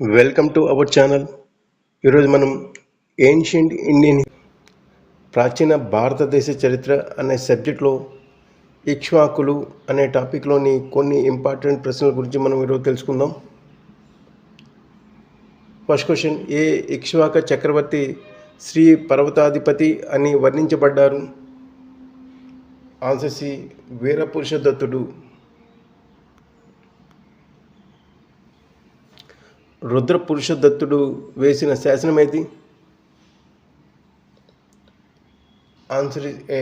Welcome to our channel ఈరోజు మనం ancient Indian ప్రాచీన భారతదేశ చరిత్ర అనే సబ్జెక్ట్లో ఇక్ష్వాకులు అనే టాపిక్లోని కొన్ని ఇంపార్టెంట్ ప్రశ్నల గురించి మనం ఈరోజు తెలుసుకుందాం. ఫస్ట్ క్వశ్చన్ ఏ ఇక్ష్వాక చక్రవర్తి శ్రీ పర్వతాధిపతి అని వర్ణించబడ్డారు? ఆన్సర్ సి వీరపురుష దత్తుడు రుద్ర పురుషదత్తుడు వేసిన శాసనం ఏది ఆన్సర్ ఏ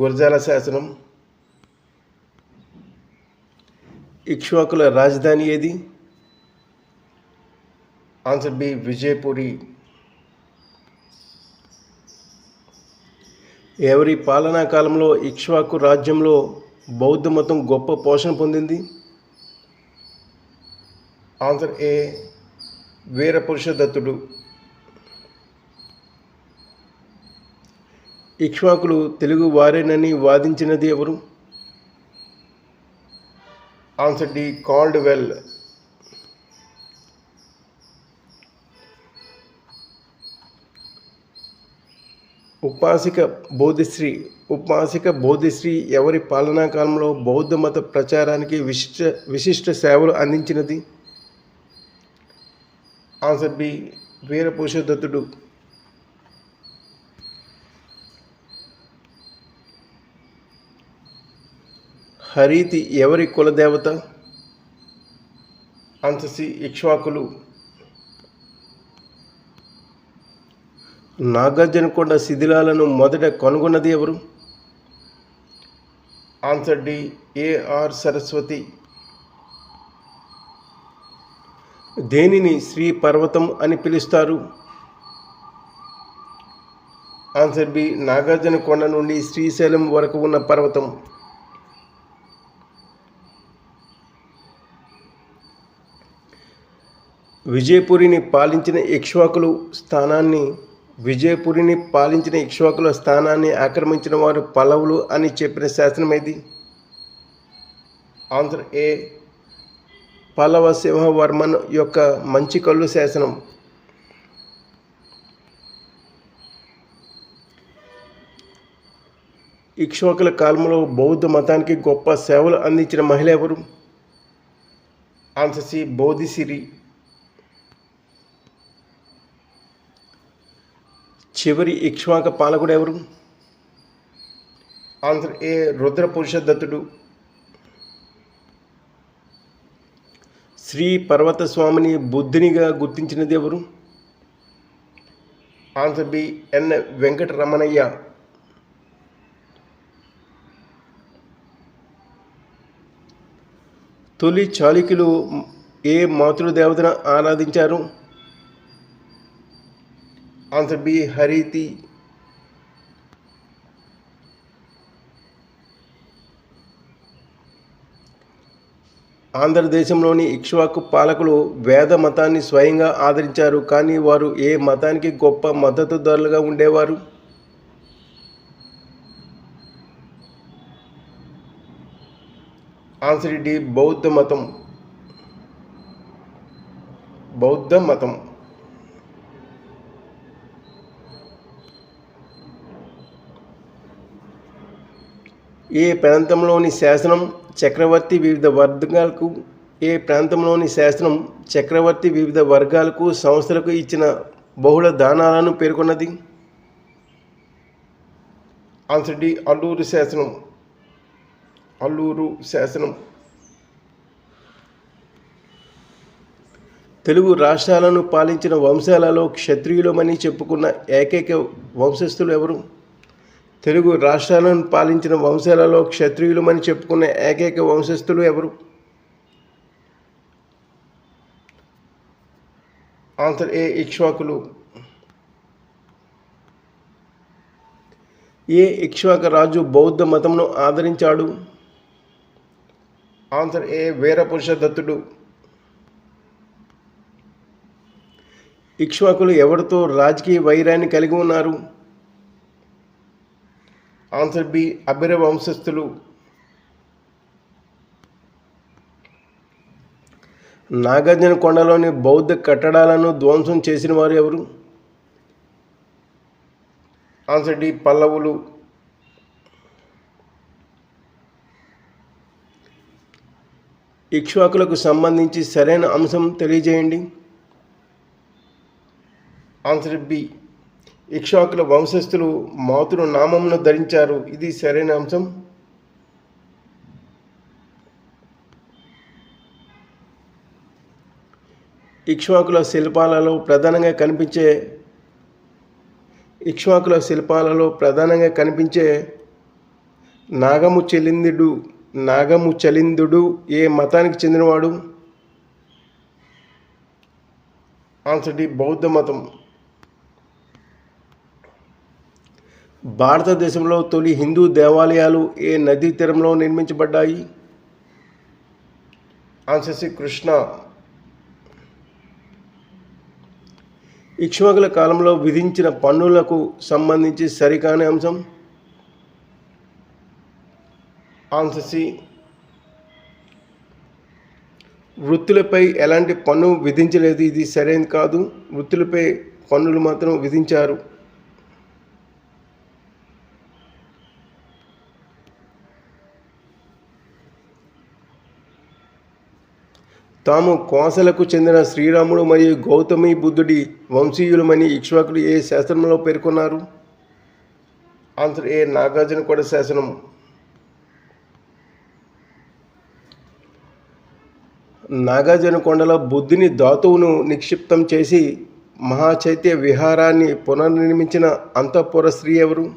గురజాల శాసనం. ఇక్ష్వాకుల రాజధాని ఏది? ఆన్సర్ బి విజయపురి ఎవరి పాలనా కాలంలో ఇక్ష్వాకు రాజ్యంలో బౌద్ధ మతం గొప్ప పోషణ పొందింది? ఆన్సర్ ఏ వీరపురుష దత్తుడు ఇక్ష్వాకులు తెలుగు వారేనని వాదించినది ఎవరు? ఆన్సర్ డి కాల్డ్ వెల్ ఉపాసిక బోధిశ్రీ. ఉపాసిక బోధిశ్రీ ఎవరి పాలనా కాలంలో బౌద్ధ మత ప్రచారానికి విశిష్ట విశిష్ట సేవలు అందించినది? ఆన్సర్ బి వీరపురుషోదత్తుడు హరీతి ఎవరి కులదేవత? ఆన్సర్ సి ఇక్ష్వాకులు. నాగార్జునకొండ శిథిలాలను మొదట కనుగొన్నది ఎవరు? Answer D AR Saraswati. దేనిని శ్రీ పర్వతం అని పిలుస్తారు? ఆన్సర్ బి నాగార్జున కొండ నుండి శ్రీశైలం వరకు ఉన్న పర్వతం. విజయపురిని పాలించిన ఇక్ష్వాకులు స్థానాన్ని విజయపురిని పాలించిన ఇక్ష్వాకుల స్థానాన్ని ఆక్రమించిన వారు పల్లవులు అని చెప్పిన శాసనం ఏది ఆన్సర్ ఏ పల్లవ సింహవర్మన్ యొక్క మంచి కళ్ళు శాసనం. ఇక్ష్వాకుల కాలంలో బౌద్ధ మతానికి గొప్ప సేవలు అందించిన మహిళ ఎవరు? ఆన్సర్ సి బోధిసిరి చివరి ఇక్ష్వాక పాలకుడు ఎవరు? ఆన్సర్ ఏ రుద్ర పురుష దత్తుడు. శ్రీ పర్వతస్వామిని బుద్ధునిగా గుర్తించినది ఎవరు? Answer B N Venkataramanayya. తొలి చాళుక్యులు ఏ మాతృదేవతను ఆరాధించారు? Answer B Hariti. ఆంధ్రదేశంలోని ఇక్ష్వాకు పాలకులు వేద మతాన్ని స్వయంగా ఆదరించారు. కానీ వారు ఏ మతానికి గొప్ప మద్దతుదారులుగా ఉండేవారు? ఆన్సర్ డి బౌద్ధ మతం. బౌద్ధ మతం. ఈ ప్రాంతంలోని శాసనం చక్రవర్తి వివిధ వర్గాలకు ఏ ప్రాంతంలోని శాసనం చక్రవర్తి వివిధ వర్గాలకు సంస్థలకు ఇచ్చిన బహుళ దానాలను పేర్కొన్నది? ఆన్సర్ డి అల్లూరు శాసనం. అల్లూరు శాసనం. తెలుగు రాష్ట్రాలను పాలించిన వంశాలలో క్షత్రియులమని చెప్పుకున్న ఏకైక వంశస్థులు ఎవరు? తెలుగు రాష్ట్రాలను పాలించిన వంశాలలో క్షత్రియులమని చెప్పుకున్న ఏకైక వంశస్థులు ఎవరు? ఆన్సర్ ఏ ఇక్ష్వాకులు. ఏ ఇక్ష్వాక రాజు బౌద్ధ మతంను ఆదరించాడు? ఆన్సర్ ఏ వీరపురుష దత్తుడు ఇక్ష్వాకులు ఎవరితో రాజకీయ వైరాన్ని కలిగి ఉన్నారు? ఆన్సర్ బి అభిర వంశస్థులు. నాగార్జున కొండలోని బౌద్ధ కట్టడాలను ధ్వంసం చేసిన వారు ఎవరు? Answer D పల్లవులు. ఇక్ష్వాకులకు సంబంధించి సరైన అంశం తెలియజేయండి. ఆన్సర్ బి ఇక్షాకుల వంశస్థులు మాతృ నామమును ధరించారు. ఇది సరైన అంశం? ఇక్ష్వాకుల శిల్పాలలో ప్రధానంగా కనిపించే ఇక్ష్వాకుల శిల్పాలలో ప్రధానంగా కనిపించే నాగము చెలిందుడు నాగము చలిందుడు ఏ మతానికి చెందినవాడు? ఆన్సర్ డి బౌద్ధ మతం. భారతదేశంలో తొలి హిందూ దేవాలయాలు ఏ నదీ తీరంలో నిర్మించబడ్డాయి? ఆన్సర్సి కృష్ణ ఇక్ష్వాకుల కాలంలో విధించిన పన్నులకు సంబంధించి సరికాని అంశం? ఆన్సర్సి వృత్తులపై ఎలాంటి పన్ను విధించలేదు ఇది సరైనది కాదు. వృత్తులపై పన్నులు మాత్రం విధించారు. తాము కోసలకు చెందిన శ్రీరాముడు మరియు గౌతమి బుద్ధుడి వంశీయులమని ఇక్ష్వాకుడు ఏ శాసనంలో పేర్కొన్నారు? ఆన్సర్ ఏ నాగార్జున కూడా శాసనం. నాగార్జున కొండలో బుద్ధుని ధాతువును నిక్షిప్తం చేసి మహాచైత్య విహారాన్ని పునర్నిర్మించిన అంతఃపుర స్త్రీ ఎవరు?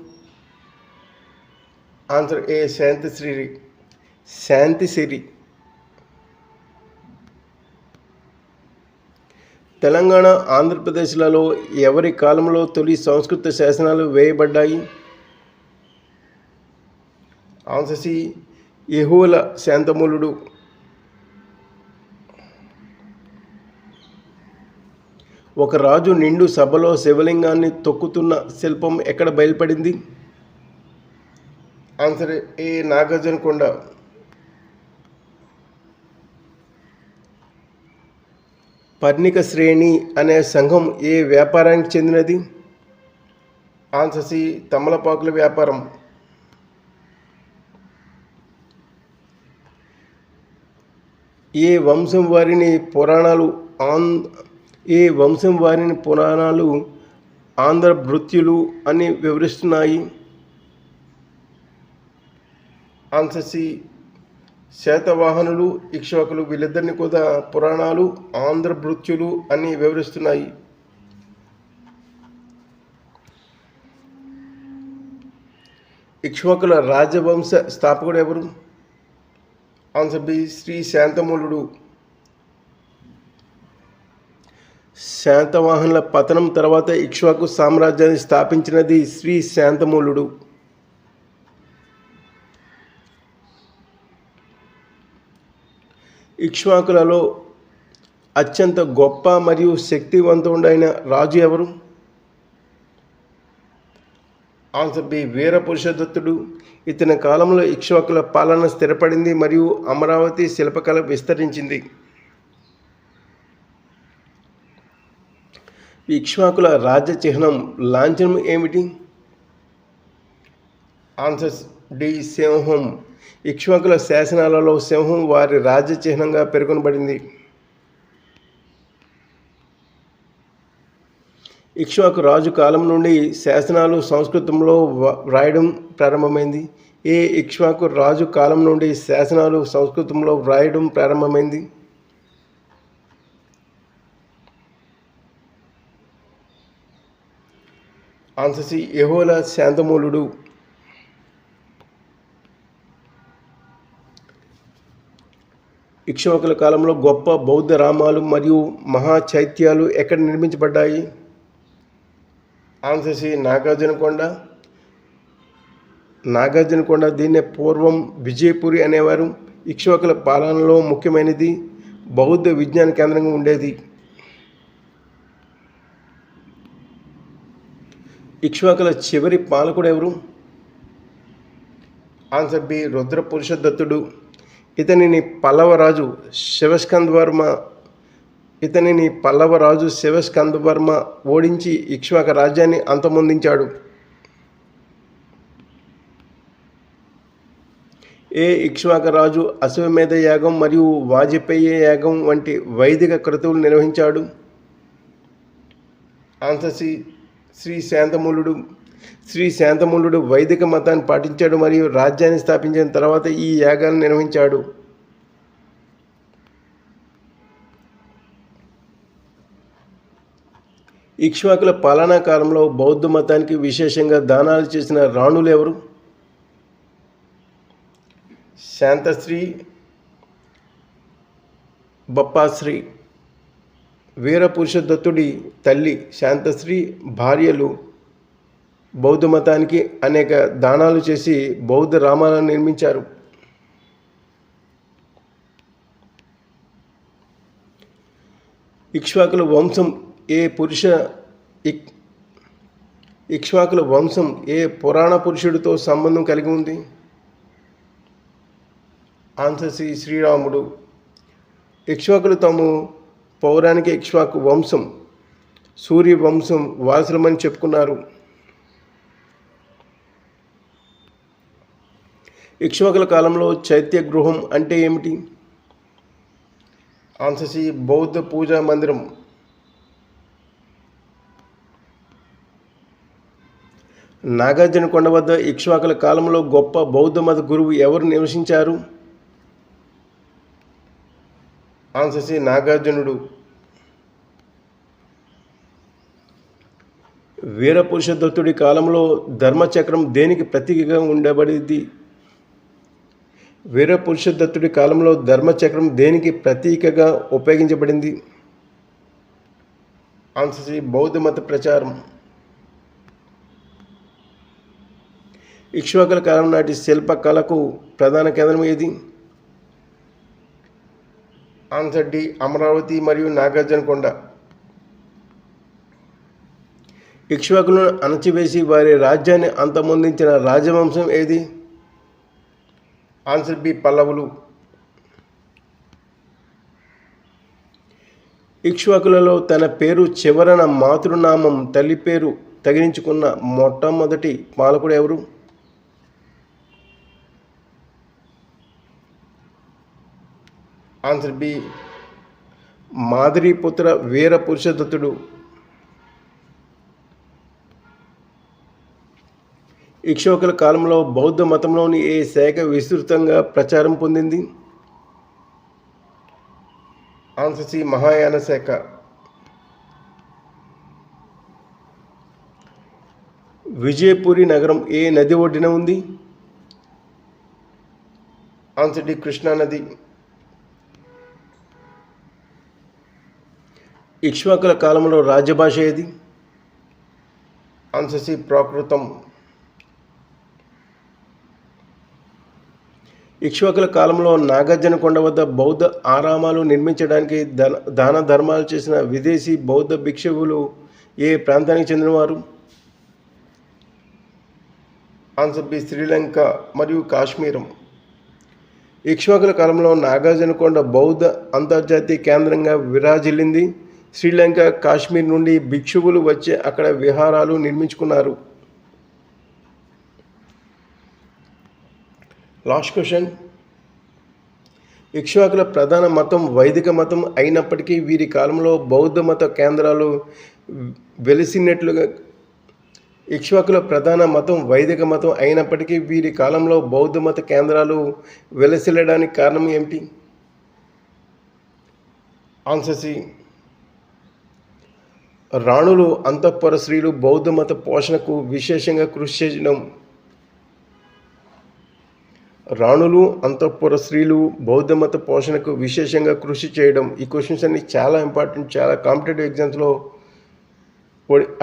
ఆన్సర్ ఏ శాంతి శ్రీ తెలంగాణ ఆంధ్రప్రదేశ్లలో ఎవరి కాలంలో తొలి సంస్కృత శాసనాలు వేయబడ్డాయి? ఆన్సర్ సి యహూల శాంతమూలుడు. ఒక రాజు నిండు సభలో శివలింగాన్ని తొక్కుతున్న శిల్పం ఎక్కడ బయలుపడింది? Answer A Nagarjunakonda. పర్ణిక శ్రేణి అనే సంఘం ఏ వ్యాపారానికి చెందినది? ఆన్సర్ సి తమలపాకుల వ్యాపారం. ఏ వంశం వారిని పురాణాలు ఆన్ ఏ వంశం వారిని పురాణాలు ఆంధ్ర భృత్యులు అని వివరిస్తున్నాయి? ఆన్సర్ సి శాతవాహనులు ఇక్ష్వాకులు వీళ్ళిద్దరిని కూడా పురాణాలు ఆంధ్ర భృత్యులు అని వివరిస్తున్నాయి. ఇక్ష్వాకుల రాజవంశ స్థాపకుడు ఎవరు? ఆన్సర్ బి శ్రీ శాంతమూలుడు. శాంతవాహనుల పతనం తర్వాత ఇక్ష్వాకు సామ్రాజ్యాన్ని స్థాపించినది శ్రీ శాంతమూలుడు. ఇక్ష్వాకులలో అత్యంత గొప్ప మరియు శక్తివంతుడైన రాజు ఎవరు? ఆన్సర్ బి వీరపురుషదత్తుడు ఇతని కాలంలో ఇక్ష్వాకుల పాలన స్థిరపడింది మరియు అమరావతి శిల్పకళ విస్తరించింది. ఇక్ష్వాకుల రాజ్య చిహ్నం లాంఛనం ఏమిటి? ఆన్సర్ డి సింహం. ఇక్ష్వాకుల శాసనాలలో సింహం వారి రాజ్య చిహ్నంగా పేర్కొనబడింది. ఇక్ష్వాకు రాజు కాలం నుండి శాసనాలు సంస్కృతంలో వ్రాయడం ప్రారంభమైంది. ఏ ఇక్ష్వాకు రాజు కాలం నుండి శాసనాలు సంస్కృతంలో వ్రాయడం ప్రారంభమైంది? ఆన్ససి యహోల శాంతమూలుడు. ఇక్షోకుల కాలంలో గొప్ప బౌద్ధ రామాలు మరియు మహా చైత్యాలు ఎక్కడ నిర్మించబడ్డాయి? Answer C Nagarjunakonda. నాగార్జునకొండ దీన్నే పూర్వం విజయపురి అనేవారు. ఇక్షోకుల పాలనలో ముఖ్యమైనది బౌద్ధ విజ్ఞాన కేంద్రంగా ఉండేది. ఇక్ష్వాకుల చివరి పాలకుడు ఎవరు? ఆన్సర్ బి రుద్ర పురుషదత్తుడు ఇతనిని పల్లవరాజు శివస్కంద్ వర్మ ఇతనిని పల్లవ రాజు శివస్కందవర్మ ఓడించి ఇక్ష్వాక రాజ్యాన్ని అంతమొందించాడు. ఏ ఇక్ష్వాక రాజు అశ్వమేధ యాగం మరియు వాజపేయి యాగం వంటి వైదిక క్రతువులు నిర్వహించాడు? ఆన్ససి శ్రీ శాంతమూలుడు. శ్రీ శాంతమూలుడు వైదిక మతాన్ని పాటించాడు మరియు రాజ్యాన్ని స్థాపించిన తర్వాత ఈ యాగాన్ని నిర్వహించాడు. ఇక్ష్వాకుల పాలనా కాలంలో బౌద్ధ మతానికి విశేషంగా దానాలు చేసిన రాణులు ఎవరు? శాంతశ్రీ బప్పాశ్రీ వీరపురుషదత్తుడి తల్లి శాంతశ్రీ భార్యలు బౌద్ధ మతానికి అనేక దానాలు చేసి బౌద్ధ రామాలను నిర్మించారు. ఇక్ష్వాకుల వంశం ఏ పురుష ఇక్ ఇక్ష్వాకుల వంశం ఏ పురాణ పురుషుడితో సంబంధం కలిగి ఉంది? ఆన్ససి శ్రీరాముడు. ఇక్ష్వాకులు తాము పౌరాణిక ఇక్ష్వాకు వంశం సూర్య వంశం వారసులమని చెప్పుకున్నారు. ఇక్ష్వాకుల కాలంలో చైత్య గృహం అంటే ఏమిటి? ఆన్ససి బౌద్ధ పూజా మందిరం. నాగార్జున కొండ వద్ద ఇక్ష్వాకుల కాలంలో గొప్ప బౌద్ధ మత గురువు ఎవరు నివసించారు? ఆన్ససి నాగార్జునుడు. వీరపురుషదత్తుడి కాలంలో ధర్మచక్రం దేనికి ప్రతీకగా ఉండబడింది? వీరపురుషదత్తుడి కాలంలో ధర్మచక్రం దేనికి ప్రతీకగా ఉపయోగించబడింది? ఆన్సర్ బౌద్ధ మత ప్రచారం. ఇక్ష్వాకుల కాలం నాటి శిల్పకళకు ప్రధాన కేంద్రం ఏది? ఆన్సర్ డి అమరావతి మరియు నాగార్జునకొండ ఇక్ష్వాకులను అణచివేసి వారి రాజ్యాన్ని అంతమొందించిన రాజవంశం ఏది? Answer B పల్లవులు. ఇక్ష్వాకులలో తన పేరు చివరన మాతృనామం తల్లి పేరు తగిలించుకున్న మొట్టమొదటి పాలకుడు ఎవరు? ఆన్సర్ బి మాదిరిపుత్ర వీర పురుషదత్తుడు ఇక్షోకుల కాలంలో బౌద్ధ మతంలోని ఏ శాఖ విస్తృతంగా ప్రచారం పొందింది? ఆన్సర్ సి మహాయాన శాఖ. విజయపురి నగరం ఏ నది ఒడ్డిన ఉంది? ఆన్సర్ డి కృష్ణా నది. ఇక్ష్వాకుల కాలంలో రాజ్యభాష ఏది? ఆన్ససి ప్రాకృతం ఇక్ష్వాకుల కాలంలో నాగార్జునకొండ వద్ద బౌద్ధ ఆరామాలు నిర్మించడానికి ధన దాన ధర్మాలు చేసిన విదేశీ బౌద్ధ భిక్షువులు ఏ ప్రాంతానికి చెందినవారు? ఆన్సర్ బి శ్రీలంక మరియు కాశ్మీరం. ఇక్ష్వాకుల కాలంలో నాగార్జునకొండ బౌద్ధ అంతర్జాతీయ కేంద్రంగా విరాజిల్లింది. శ్రీలంక కాశ్మీర్ నుండి భిక్షువులు వచ్చి అక్కడ విహారాలు నిర్మించుకున్నారు. లాస్ట్ క్వశ్చన్ ఇక్ష్వాకుల ప్రధాన మతం వైదిక మతం అయినప్పటికీ వీరి కాలంలో బౌద్ధ మత కేంద్రాలు వెలిసినట్లుగా ఇక్ష్వాకుల ప్రధాన మతం వైదిక మతం అయినప్పటికీ వీరి కాలంలో బౌద్ధ మత కేంద్రాలు వెలసిల్లడానికి కారణం ఏమిటి? ఆన్సర్సి రాణులు అంతఃపుర స్త్రీలు బౌద్ధ మత పోషణకు విశేషంగా కృషి చేయడం. రాణులు అంతఃపుర స్త్రీలు బౌద్ధ మత పోషణకు విశేషంగా కృషి చేయడం ఈ క్వశ్చన్స్ అన్ని చాలా ఇంపార్టెంట్ చాలా కాంపిటేటివ్ ఎగ్జామ్స్లో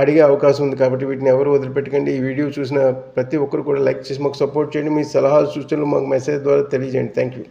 అడిగే అవకాశం ఉంది కాబట్టి వీటిని ఎవరు వదిలిపెట్టకండి. ఈ వీడియో చూసిన ప్రతి ఒక్కరు కూడా లైక్ చేసి మాకు సపోర్ట్ చేయండి. మీ సలహాలు సూచనలు మాకు మెసేజ్ ద్వారా తెలియజేయండి. Thank you